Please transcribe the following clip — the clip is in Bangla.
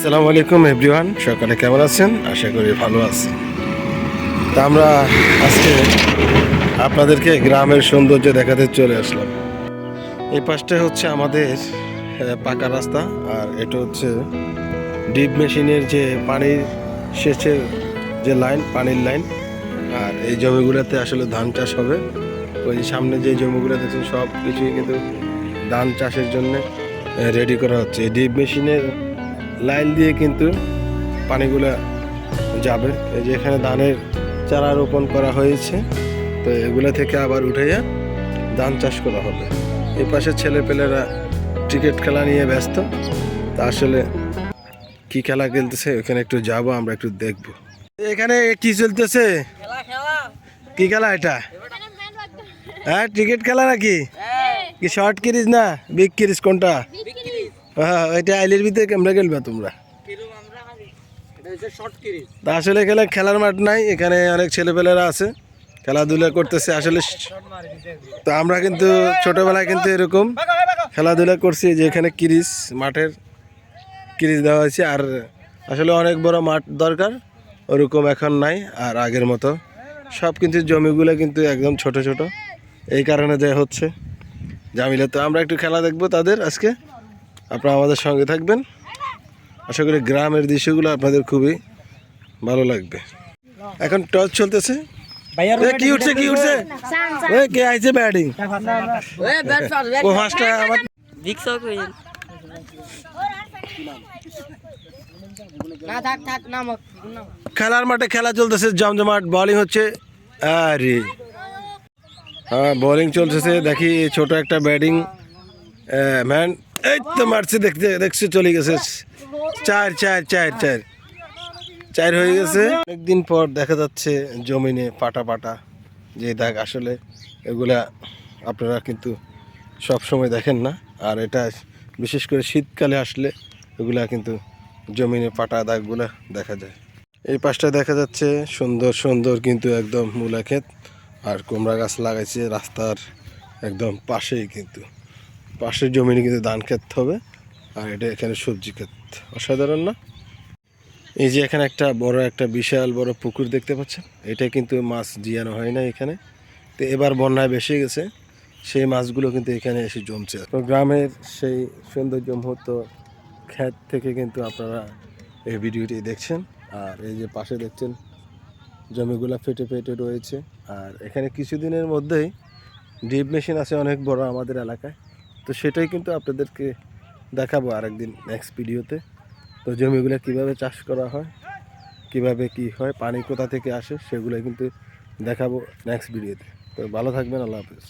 আসসালামু আলাইকুম, এভরিওয়ান। সকালে কেমন আছেন? আশা করি ভালো আছেন। তা আমরা আজকে আপনাদেরকে গ্রামের সৌন্দর্য দেখাতে চলে আসলাম। এই পাশটা হচ্ছে আমাদের পাকা রাস্তা, আর এটা হচ্ছে ডিপ মেশিনের যে পানির সেচের যে লাইন, পানির লাইন, আর এই জমিগুলোতে আসলে ধান চাষ হবে। ওই সামনে যে জমিগুলো দেখছেন সব কিছুই কিন্তু ধান চাষের জন্য রেডি করা হচ্ছে। এই ডিপ মেশিনের লাইন দিয়ে কিন্তু পানিগুলো যাবে। এই যে এখানে ধানের চারা রোপণ করা হয়েছে। তো এগুলো থেকে আবার উঠাইয়া ধান চাষ করা হবে। এই পাশে ছেলেপেলেরা ক্রিকেট খেলা নিয়ে ব্যস্ত। তা আসলে কি খেলা খেলতেছে ওখানে একটু যাব আমরা একটু দেখব। এখানে কি চলতেছে? কি খেলা এটা? হ্যাঁ ক্রিকেট খেলা নাকি? কি শর্ট কিরিজ না? বিগ কিরিজ কোনটা? হ্যাঁ এটা আইলের ভিতরে কেমরা খেলবা তোমরা? তা আসলে এখানে খেলার মাঠ নাই এখানে অনেক ছেলেপেলেরা আছে খেলাধুলা করতেছে আসলে তো আমরা কিন্তু ছোটবেলায় কিন্তু এরকম খেলাধুলা করছি যে এখানে কিরিস মাঠের কিরিস দেওয়া হয়েছে আর আসলে অনেক বড় মাঠ দরকার ওরকম এখন নাই আর আগের মতো। সব কিন্তু জমিগুলো কিন্তু একদম ছোট ছোট এই কারণে যে হচ্ছে জামিলা তো আমরা একটু খেলা দেখব তাদের আজকে। আপনারা আমাদের সঙ্গে থাকবেন। আশা করি গ্রামের দৃশ্যগুলো আপনাদের খুবই ভালো লাগবে। এখন টস চলতেছে। কি উঠছে কি উঠছে? এ, কে আইছে ব্যাটিং? ও ফার্স্টটা আমার না থাক থাক নামক খেলার মাঠে খেলা চলতেছে জমজমাট বোলিং হচ্ছে। আরে। হ্যাঁ বোলিং চলতেছে দেখি ছোট একটা ব্যাটিং ম্যান এই তো মারছে দেখতে দেখছি চলে গেছে। চার চার চার চার। চার হয়ে গেছে। অনেকদিন পর দেখা যাচ্ছে জমিনে পাটা পাটা। যে দেখ আসলে এগুলা আপনারা কিন্তু সব সময় দেখেন না। আর এটা বিশেষ করে শীতকালে আসলে এগুলা কিন্তু জমিনে পাটা দাগগুলা দেখা যায়। এই পাশটা দেখা যাচ্ছে সুন্দর সুন্দর কিন্তু একদম মূলা ক্ষেত আর কুমড়া গাছ লাগাইছে রাস্তার একদম পাশেই কিন্তু। পাশের জমিনে কিন্তু ধান ক্ষেত হবে, আর এটা এখানে সবজি ক্ষেত। অসাধারণ না? এই যে এখানে একটা বড় একটা বিশাল বড় পুকুর দেখতে পাচ্ছেন, এটা কিন্তু মাছ জিয়ানো হয় না এখানে। তো এবার বন্যায় বেশি গেছে, সেই মাছগুলো কিন্তু এখানে এসে জমছে। তো গ্রামের সেই সৌন্দর্য মুহূর্ত ক্ষেত থেকে কিন্তু আপনারা এই ভিডিওটি দেখছেন, আর এই যে পাশে দেখছেন, জমিগুলো ফেটে ফেটে রয়েছে। আর এখানে কিছুদিনের মধ্যেই ডিপ মেশিন আছে অনেক বড় আমাদের এলাকায় তো সেটাই কিন্তু আপনাদেরকে দেখাবো আরেকদিন নেক্সট ভিডিওতে তো জমিগুলো কীভাবে চাষ করা হয়, কীভাবে কি হয়, পানি কোথা থেকে আসে সেগুলো কিন্তু দেখাবো নেক্সট ভিডিওতে তো ভালো থাকবেন, আল্লাহ হাফিজ।